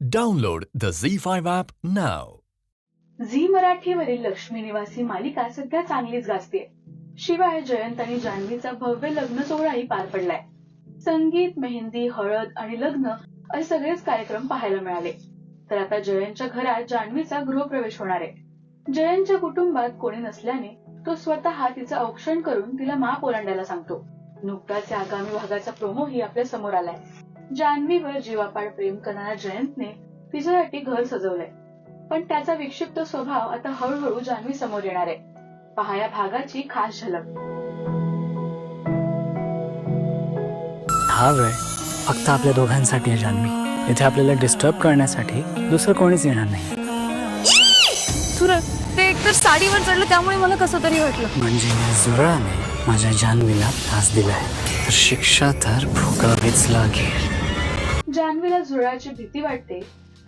Download the Zee Z5 app नाव Zee मराठीवरील लक्ष्मी निवासी मालिका सध्या चांगलीच गाजते. शिवाय जयंत आणि जान्हवीचा भव्य लग्न सोहळाही पार पडलाय. संगीत मेहंदी हळद आणि लग्न असे सगळेच कार्यक्रम पाहायला मिळाले. तर आता जयंतच्या घरात जान्हवीचा गृहप्रवेश होणार आहे. जयंतच्या कुटुंबात कोणी नसल्याने तो स्वतः तिचं औक्षण करून तिला माप ओलांडायला सांगतो. नुकताच या आगामी भागाचा प्रोमोही आपल्यासमोर आलाय. जान्हवीवर जीवापाड प्रेम करणाऱ्या जयंतने तिच्यासाठी घर सजवलंय. पण त्याचा विक्षिप्त स्वभाव आता हळूहळू जान्हवी समोर येणार आहे. पहा या भागाची खास झलक. हा वेळ फक्त आपल्या दोघांसाठी आहे जान्हवी. इथे आपल्याला डिस्टर्ब करण्यासाठी दुसरं कोणीच येणार नाही. सुरज ते एकतर साडीवर चढलं त्यामुळे मला कसं तरी वाटलं. म्हणजे या जुळाने माझ्या जान्हवीला त्रास दिलाय. तर शिक्षा तर भोगावीच लागेल. जान्हवीला झुरळाची भीती वाटते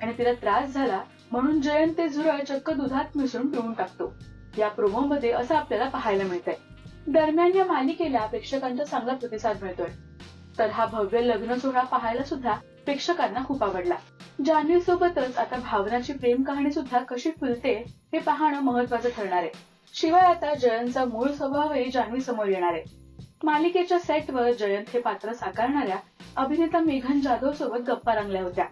आणि तिला त्रास झाला म्हणून जयंत ते झुरळ चक्क दुधात मिसळून पिऊन टाकतो. या प्रोमो मध्ये असं आपल्याला पाहायला मिळतंय. दरम्यान या मालिकेला प्रेक्षकांचा चांगला प्रतिसाद मिळतोय. तर हा भव्य लग्न सोहळा पाहायला सुद्धा प्रेक्षकांना खूप आवडला. जान्हवी सोबतच आता भावनाची प्रेम कहाणी सुद्धा कशी फुलते हे पाहणं महत्वाचं ठरणार आहे. शिवाय आता जयंतचा मूळ स्वभावही जान्हवी समोर येणार आहे. मालिकेच्या सेटवर जयंत हे पात्र साकारणाऱ्या अभिनेता मेघन जाधव सोबत गप्पा रंगल्या होत्या.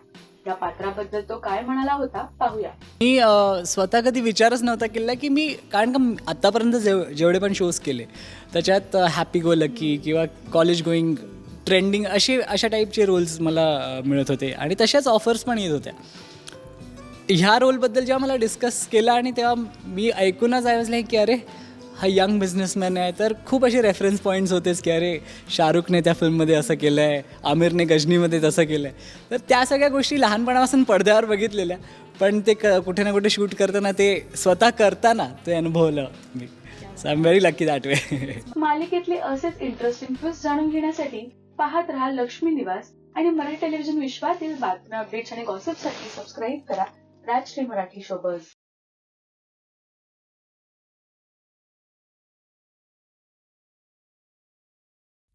या पात्राबद्दल तो काय म्हणाला होता पाहूया. मी स्वतः कधी विचारच नव्हता केला की मी कारण का आतापर्यंत जेव जेवढे पण शोज केले त्याच्यात हॅपी गो लकी किंवा कॉलेज गोईंग ट्रेंडिंग असे अशा टाईपचे रोल्स मला मिळत होते. आणि तशाच ऑफर्स पण येत होत्या. ह्या रोलबद्दल जेव्हा मला डिस्कस केला आणि तेव्हा मी ऐकूनच आय वॉज लाईक की अरे हा यंग बिझनेसमॅन आहे. तर खूप असे रेफरन्स पॉईंट्स होतेच की अरे शाहरुखने त्या फिल्ममध्ये असं केलं आहे आमिरने गजनीमध्ये तसं केलं आहे तर त्या सगळ्या गोष्टी लहानपणापासून पडद्यावर बघितलेल्या. पण ते क कुठे ना कुठे शूट करताना ते स्वतः करताना ते अनुभवलं मी. So I am very lucky that way मालिकेतले असेच इंटरेस्टिंग ट्विस्ट जाणून घेण्यासाठी पाहत राहा लक्ष्मी निवास आणि मराठी टेलिव्हिजन विश्वातील बातम्या अपडेट्स आणि गॉसिपसाठी सबस्क्राईब करा राजश्री मराठी शोबर्स